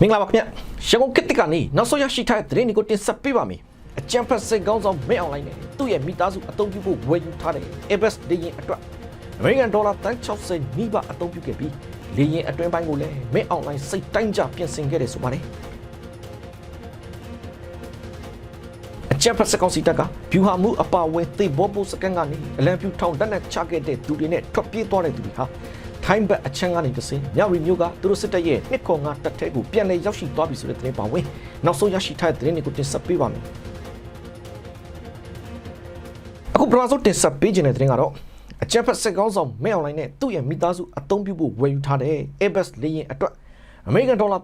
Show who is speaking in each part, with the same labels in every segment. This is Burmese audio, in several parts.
Speaker 1: မင်္ဂလာပါခင်ဗျရန်ကုန်ကစ်တစ်ကနေနောက်ဆုံးရရှိထားတဲ့သတင်းတွေကိုတင်ဆက်ပေးပါမယ်အကြံဖက်စိတ်ကောင်းဆောင်မင်းအွန်လိုင်းနဲ့သူ့ရဲ့မိသားစုအသုံးပြုဖို့ဝယ်ယူထားတဲ့ Airbus လေယာဉ်အတွက်အမေရိကန်ဒေါ်လာ360နီးပါးအသုံးပြုခဲ့ပြီးလေယာဉ်အတွင်းပိုင်းကိုလည်းမင်းအွန်လိုင်းစိတ်တိုင်းကြပြင်ဆင်ခဲ့တယ်ဆိုပါတယ်အကြံဖက်စကောင်စီတက်ကဗျူဟာမှုအပါအဝင်သေဘောပိုစကန်ကနေအလံဖြူထောင်တက်နဲ့ချခဲ့တဲ့သူတွေနဲ့ထွက်ပြေးသွားတဲ့သူတွေဟာ ထိုင်းဘက်အချမ်းကနေတစင်းမြောက်ရီမျိုးကသူတို့စစ်တပ်ရဲ့နှစ်ခေါ်ငါတက်ထဲကိုပြန်လည်ရောက်ရှိသွားပြီဆိုတဲ့သတင်းပါဝင်နောက်ဆုံးရရှိထားတဲ့သတင်းတွေကိုတင်ဆက်ပေးပါမယ်အခုပထမဆုံးတင်ဆက်ပေးခြင်းတဲ့သတင်းကတော့အကြံဖက်စစ်ကောင်းဆောင်မဲအွန်လိုင်းနဲ့သူ့ရဲ့မိသားစုအသုံးပြုဖို့ဝယ်ယူထားတဲ့ Airbus လေယာဉ်အတွက်အမေရိကန်ဒေါ်လာ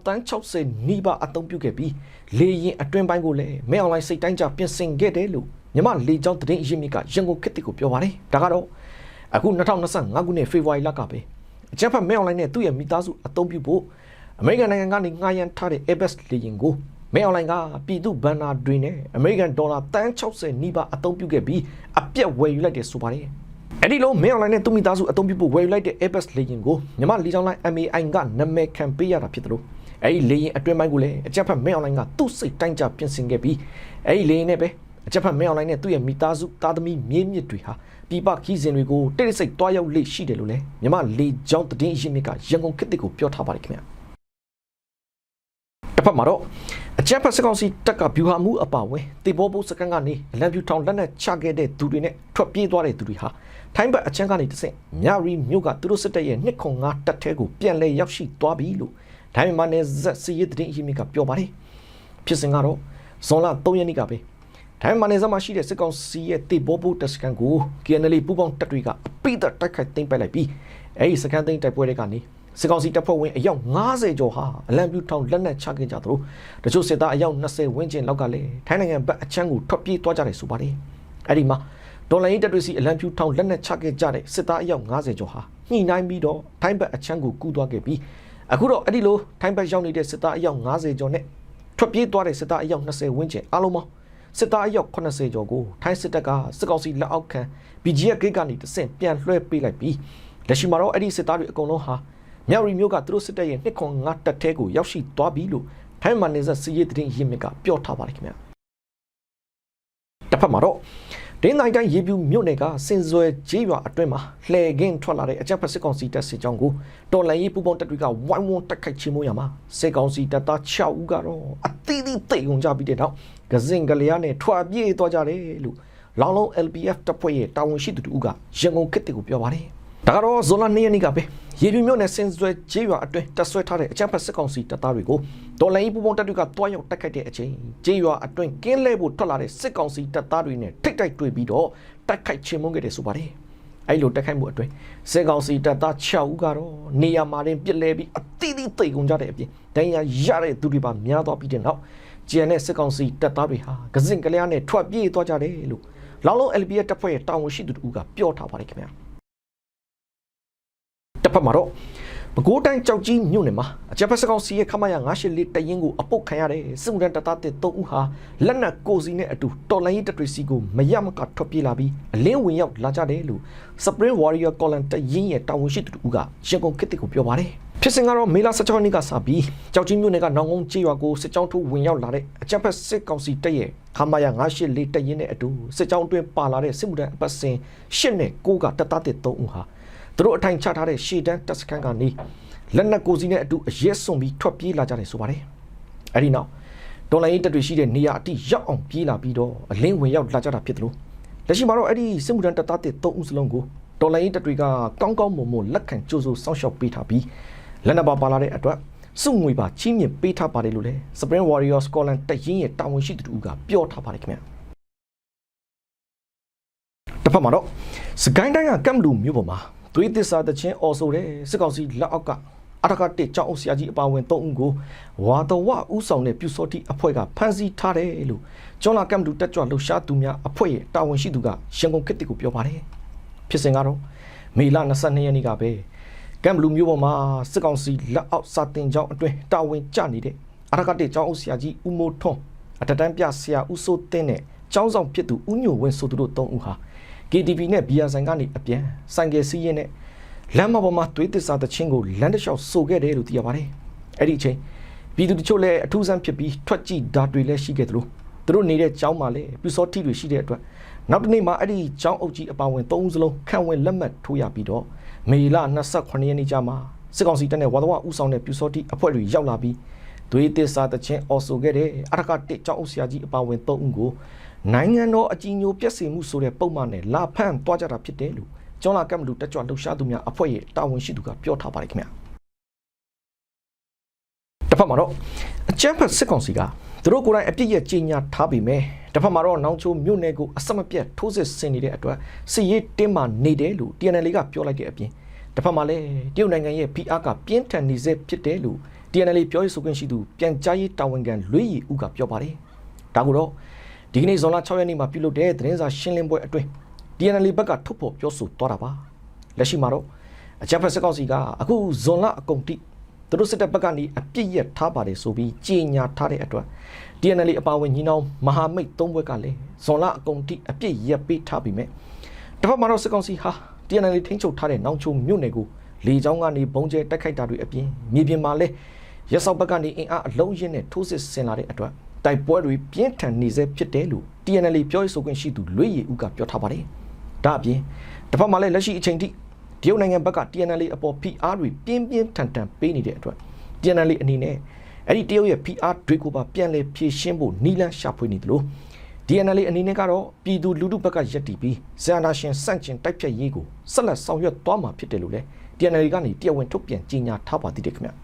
Speaker 1: 360နီးပါးအသုံးပြုခဲ့ပြီးလေယာဉ်အတွင်းပိုင်းကိုလည်းမဲအွန်လိုင်းစိတ်တိုင်းကြပြင်ဆင်ခဲ့တယ်လို့မြမလေကြောင်းသတင်းအရင်းမြစ်ကရန်ကုန်ခေတ်တစ်ကိုပြောပါတယ်ဒါကတော့အခု2025ခုနှစ်ဖေဖော်ဝါရီလကပဲ အကြံဖက်မဲအွန်လိုင်းနဲ့သူ့ရဲ့မိသားစုအသုံးပြုဖို့အမေရိကန်နိုင်ငံကနေငှားရမ်းထားတဲ့ Airbus လေယာဉ်ကိုမဲအွန်လိုင်းကပြည်သူဘန်နာတွေနဲ့အမေရိကန်ဒေါ်လာ360နီးပါးအသုံးပြုခဲ့ပြီးအပြက်ဝယ်ယူလိုက်တယ်ဆိုပါတယ်အဲ့ဒီလိုမဲအွန်လိုင်းနဲ့သူမိသားစုအသုံးပြုဖို့ဝယ်ယူလိုက်တဲ့ Airbus လေယာဉ်ကိုမြမလီချောင်းလိုင်း MAI ကနာမည်ခံပေးရတာဖြစ်တယ်လို့အဲ့ဒီလေယာဉ်အတွင်းပိုင်းကိုလည်းအကြက်ဖက်မဲအွန်လိုင်းကသူ့စိတ်တိုင်းကြပြင်ဆင်ခဲ့ပြီးအဲ့ဒီလေယာဉ်နဲ့ပဲ အကြက်ဖက်မဲအွန်လိုင်းနဲ့သူ့ရဲ့မိသားစုသားသမီးမြေးမြစ်တွေဟာပြပခီးစဉ်တွေကိုတိတ်တိတ်ဆိတ်တွားရောက်လေ့ရှိတယ်လို့လည်းမြမလေချောင်းသတင်းအရင်းမြစ်ကရန်ကုန်ခေတ်ကိုပြောထားပါတယ်ခင်ဗျာတစ်ဖက်မှာတော့အကြက်ဖက်စကောင်စီတက်ကဗျူဟာမှုအပါအဝင်တေဘောဘုတ်စကန်ကနေအလံဖြူထောင်လက်နဲ့ချခဲ့တဲ့သူတွေနဲ့ထွက်ပြေးသွားတဲ့သူတွေဟာထိုင်းဘက်အချမ်းကနေတဆင့်မြရီမြို့ကသူတို့စစ်တပ်ရဲ့နှစ်ခွန်ငါတက်ထဲကိုပြန်လဲရောက်ရှိသွားပြီလို့ဒိုင်းမန်နယ်ဇက်စီရီသတင်းအရင်းမြစ်ကပြောပါတယ်ဖြစ်စဉ်ကတော့ဇွန်လ3ရက်နေ့ကပဲ ဒိုင်းမန်နယ်ဇက်မှာရှိတဲ့စစ်ကောင်စီရဲ့တေဘောဘုတ်တက်စကန်ကို KNL ပူပေါင်းတပ်တွေကအပိသက်တိုက်ခိုက်သိမ်းပိုက်လိုက်ပြီးအဲဒီစကန်သိမ်းတိုက်ပွဲတွေကနေစစ်ကောင်စီတပ်ဖွဲ့ဝင်အယောက်90ကျော်ဟာအလံပြူထောင်လက်နက်ချခဲ့ကြသလိုတချို့စစ်သားအယောက်20ဝန်းကျင်လောက်ကလည်းထိုင်းနိုင်ငံဘက်အချမ်းကိုထွက်ပြေးသွားကြတယ်ဆိုပါတယ်။အဲ့ဒီမှာဒေါ်လာရင်းတပ်တွေစီအလံပြူထောင်လက်နက်ချခဲ့ကြတဲ့စစ်သားအယောက်90ကျော်ဟာညှိနှိုင်းပြီးတော့ထိုင်းဘက်အချမ်းကိုကူးသွားခဲ့ပြီးအခုတော့အဲ့ဒီလိုထိုင်းဘက်ရောက်နေတဲ့စစ်သားအယောက်90ကျော်နဲ့ထွက်ပြေးသွားတဲ့စစ်သားအယောက်20ဝန်းကျင်အားလုံးပေါင်း စစ်သားအယောက်80ကျော်ကိုထိုင်းစစ်တပ်ကစစ်ကောင်စီလက်အောက်ခံ BGF ဂိတ်ကနေတဆင့်ပြန်လွှဲပေးလိုက်ပြီးလက်ရှိမှာတော့အဲ့ဒီစစ်သားတွေအကုန်လုံးဟာမြောက်ရီမျိုးကသူတို့စစ်တပ်ရဲ့နှစ်ခွန်ငါတက်ထဲကိုရောက်ရှိသွားပြီလို့ထိုင်းမန်နေဇက်စီးရီးသတင်းရင်းမြစ်ကပြောထားပါတယ်ခင်ဗျာတစ်ဖက်မှာတော့ဒင်းတိုင်းတိုင်းရေပြူမြို့နယ်ကစင်စွဲကြေးရွာအတွင်းမှာလှည့်ကင်းထွက်လာတဲ့အကြက်ဖက်စစ်ကောင်စီတပ်စစ်ကြောင်းကိုတော်လန်ရေးပူပေါင်းတပ်တွေကဝိုင်းဝန်းတိုက်ခိုက်ချေမှုရမှာစစ်ကောင်စီတပ်သား6ဦးကတော့အ သီးသီးတိတ်ုံကြပြီးတဲ့နောက်ကစင်ကလေးရနဲ့ထွာပြေးသွားကြတယ်လို့လောင်လုံး LPF တပ်ဖွဲ့ရဲ့တာဝန်ရှိသူတို့ကရန်ကုန်ခေတ်ကိုပြောပါတယ်ဒါကတော့ဇွန်လ2ရက်နေ့ကပဲရေပြူမြို့နယ်စင်စွဲကြေးရွာအတွင်းတပ်ဆွဲထားတဲ့အကြမ်းဖက်စစ်ကောင်စီတပ်သားတွေကိုဒေါ်လာရေးပူပေါင်းတပ်တွေကတွားရောက်တိုက်ခိုက်တဲ့အချိန်ကြေးရွာအတွင်းကင်းလဲဖို့ထွက်လာတဲ့စစ်ကောင်စီတပ်သားတွေနဲ့ထိတ်တိုက်တွေ့ပြီးတော့တိုက်ခိုက်ချေမှုန်းခဲ့တယ်ဆိုပါတယ်။ အဲ့လိုတိုက်ခိုက်မှုအတွင်းစစ်ကောင်စီတပ်သား6ဦးကတော့နေရာမှာတင်ပြစ်လဲပြီးအတိအသီးသိကုန်ကြတဲ့အပြင်ဒဏ်ရာရတဲ့သူတွေပါများသွားပြီးတဲ့နောက်ကျန်တဲ့စစ်ကောင်စီတပ်သားတွေဟာကစင်ကလေးနဲ့ထွက်ပြေးသွားကြတယ်လို့လောင်လုံး LPF တပ်ဖွဲ့ရဲ့တာဝန်ရှိသူတို့ကပြောထားပါတယ်ခင်ဗျာ။တစ်ဖက်မှာတော့ ပဲခူးတိုင်းကြောက်ကြီးမြို့နယ်မှာအကြက်ဖက်စကောင်စီရဲ့ခမရ984တရင်ကိုအပုတ်ခံရတဲ့စစ်မှုထမ်းတပ်သားတဲ့3ဦးဟာလက်နက်ကိုစီနဲ့အတူတော်လိုင်းရေးတပ်တွေစီကိုမရမကထွက်ပြေးလာပြီးအလင်းဝင်ရောက်လာကြတယ်လို့ Spring Warrior Column တရင်ရဲ့တာဝန်ရှိသူတို့ကရန်ကုန်ခေတ်ကိုပြောပါတယ်ဖြစ်စဉ်ကတော့မေလ16ရက်နေ့ကစပြီးကြောက်ကြီးမြို့နယ်ကနောင်ကုန်းကျေးရွာကိုစစ်ကြောင်းထိုးဝင်ရောက်လာတဲ့အကြက်ဖက်စစ်ကောင်စီတပ်ရဲ့ခမရ984တရင်နဲ့အတူစစ်ကြောင်းတွင်ပါလာတဲ့စစ်မှုထမ်းအပတ်စဉ်8နဲ့9ကတပ်သားတဲ့3ဦးဟာ သူတို့အထိုင်ချထားတဲ့ရှေတန်းတပ်စခန်းကနေလက်နက်ကိုစီနဲ့အတူအရက်စွန်ပြီးထွက်ပြေးလာကြတယ်ဆိုပါတယ်။အဲဒီနောက်ဒေါ်လာရင်းတပ်တွေရှိတဲ့နေရာအတိရောက်အောင်ပြေးလာပြီးတော့အလင်းဝင်ရောက်လာကြတာဖြစ်တယ်လို့လက်ရှိမှာတော့အဲ့ဒီစစ်မှုထမ်းတပ်သားတွေ၃ဦးစလုံးကိုဒေါ်လာရင်းတပ်တွေကကောင်းကောင်းမွန်မွန်လက်ခံကြိုးစိုးစောင့်ရှောက်ပေးထားပြီးလက်နက်ပါပါလာတဲ့အတွက်စုငွေပါချင်းမြင့်ပေးထားပါတယ်လို့လည်း Spring Warrior Scotland တပ်ရင်းရဲ့တာဝန်ရှိသူတို့ကပြောထားပါတယ်ခင်ဗျာ။တစ်ဖက်မှာတော့စကိုင်းတိုင်းကကမ်လူမြို့ပေါ်မှာ သွေးသစ္စာတချင်းအော်ဆိုတဲ့စစ်ကောင်စီလက်အောက်ကအထကတစ်ကျောင်းအုပ်ဆရာကြီးအပါဝင်၃ဦးကိုဝါတော်ဝဥဆောင်တဲ့ပြူစောတိအဖွဲ့ကဖမ်းဆီးထားတယ်လို့ကျောင်းလာကမ်လူတက်ကြွလှူရှားသူများအဖွဲ့ရဲ့တာဝန်ရှိသူကရန်ကုန်ခေတ်တစ်ကိုပြောပါတယ်ဖြစ်စဉ်ကတော့မေလ22ရက်နေ့ကပဲကမ်လူမျိုးပေါ်မှာစစ်ကောင်စီလက်အောက်စာတင်ကျောင်းအတွင်းတာဝန်ကျနေတဲ့အထကတစ်ကျောင်းအုပ်ဆရာကြီးဦးမိုးထွန်းအထက်တန်းပြဆရာဦးစိုးတင်းနဲ့ကျောင်းဆောင်ဖြစ်သူဦးညိုဝင်းဆိုသူတို့၃ဦးဟာ KTV နဲ့ BR ဆိုင်ကနေအပြန်ဆိုင်ကယ်စီးရင်နဲ့လမ်းမပေါ်မှာသွေးသစ္စာတချင်းကိုလမ်းတစ်လျှောက်ဆိုခဲ့တယ်လို့သိရပါတယ်။အဲ့ဒီအချိန်ပြည်သူတချို့လည်းအထူးဆန်းဖြစ်ပြီးထွက်ကြည့်ဓာတ်တွေလည်းရှိခဲ့သလိုသူတို့နေတဲ့ကျောင်းမှာလည်းပြူစောတိတွေရှိတဲ့အတွက်နောက်တစ်နေ့မှာအဲ့ဒီကျောင်းအုပ်ကြီးအပါဝင်၃ဦးစလုံးခံဝင်လက်မှတ်ထိုးရပြီးတော့မေလ28ရက်နေ့ကျမှစစ်ကောင်စီတပ်နဲ့ဝါသဝဦးဆောင်တဲ့ပြူစောတိအဖွဲ့တွေရောက်လာပြီးသွေးသစ္စာတချင်းအော်ဆိုခဲ့တဲ့အထက်ကတစ်ကျောင်းအုပ်ဆရာကြီးအပါဝင်၃ဦးကို နိုင်ငံတော်အကြီးအကျယ်ပြည့်စုံမှုဆိုတဲ့ပုံမှန်နဲ့လာဖန့်သွားကြတာဖြစ်တယ်လို့ကျောင်းလာကပ်မလူတက်ကြွလှုပ်ရှားသူများအဖွဲ့ရဲ့တာဝန်ရှိသူကပြောထားပါတယ်ခင်ဗျာတစ်ဖက်မှာတော့အကြမ်းဖက်စစ်ကောင်စီကသူတို့ကိုယ်တိုင်အပြစ်ရဲ့ကြီးညာထားပြီးမယ်တစ်ဖက်မှာတော့နောင်ချိုမြို့နယ်ကိုအဆက်မပြတ်ထိုးစစ်ဆင်နေတဲ့အတွက်စစ်ရေးတင်းမာနေတယ်လို့ TNL ကပြောလိုက်တဲ့အပြင်တစ်ဖက်မှာလည်းတရုတ်နိုင်ငံရဲ့ PR ကပြင်းထန်နေစေဖြစ်တယ်လို့ TNL ပြောရေးဆိုခွင့်ရှိသူပြန်ကြားရေးတာဝန်ခံလွေးရီဦးကပြောပါတယ်ဒါကိုတော့ ဒီကနေ့ဇွန်လ6ရက်နေ့မှာပြုလုပ်တဲ့သတင်းစာရှင်းလင်းပွဲအတွင်း TNL ဘက်ကထုတ်ဖော်ပြောဆိုသွားတာပါလက်ရှိမှာတော့အကြမ်းဖက်စစ်ကောင်စီကအခုဇွန်လအကုန်ထိသူတို့စစ်တပ်ဘက်ကနေအပြစ်ရက်ထားပါတယ်ဆိုပြီးကြေညာထားတဲ့အတွက် DNL အပါအဝင်ညီနောင်မဟာမိတ်သုံးဘက်ကလည်းဇွန်လအကုန်ထိအပြစ်ရက်ပေးထားပြီးမြဲတစ်ဖက်မှာတော့စစ်ကောင်စီဟာ DNL ထိန်းချုပ်ထားတဲ့နောင်ချိုမြို့နယ်ကိုလေကြောင်းကနေဘုံကျဲတိုက်ခိုက်တာတွေအပြင်မြေပြင်မှာလည်းရက်စောက်ဘက်ကနေအင်အားအလုံးရင်းနဲ့ထိုးစစ်ဆင်လာတဲ့အတွက် တိုက်ပွဲတွေပြင်းထန်နေစေဖြစ်တယ်လို့ DNL ပြောရေးဆိုခွင့်ရှိသူလွေရည်ဦးကပြောထားပါတယ်ဒါအပြင်တစ်ဖက်မှာလည်းလက်ရှိအချိန်ထိတရုတ်နိုင်ငံဘက်က TNL အပေါ် PR တွေပြင်းပြင်းထန်ထန်ပေးနေတဲ့အတွက် TNL အနေနဲ့အဲ့ဒီတရုတ်ရဲ့ PR တွေကိုပါပြန်လည်ဖြေရှင်းဖို့နီလန်းရှာဖွေနေတယ်လို့ TNL အနေနဲ့ကတော့ပြည်သူလူထုဘက်ကရက်တီပြီးဇာနာရှင်စန့်ကျင်တိုက်ဖြတ်ရေးကိုဆက်လက်ဆောင်ရွက်သွားမှာဖြစ်တယ်လို့လည်း TNL ကနေတရားဝင်ထုတ်ပြန်ကြေညာထားပါသေးတယ်ခင်ဗျ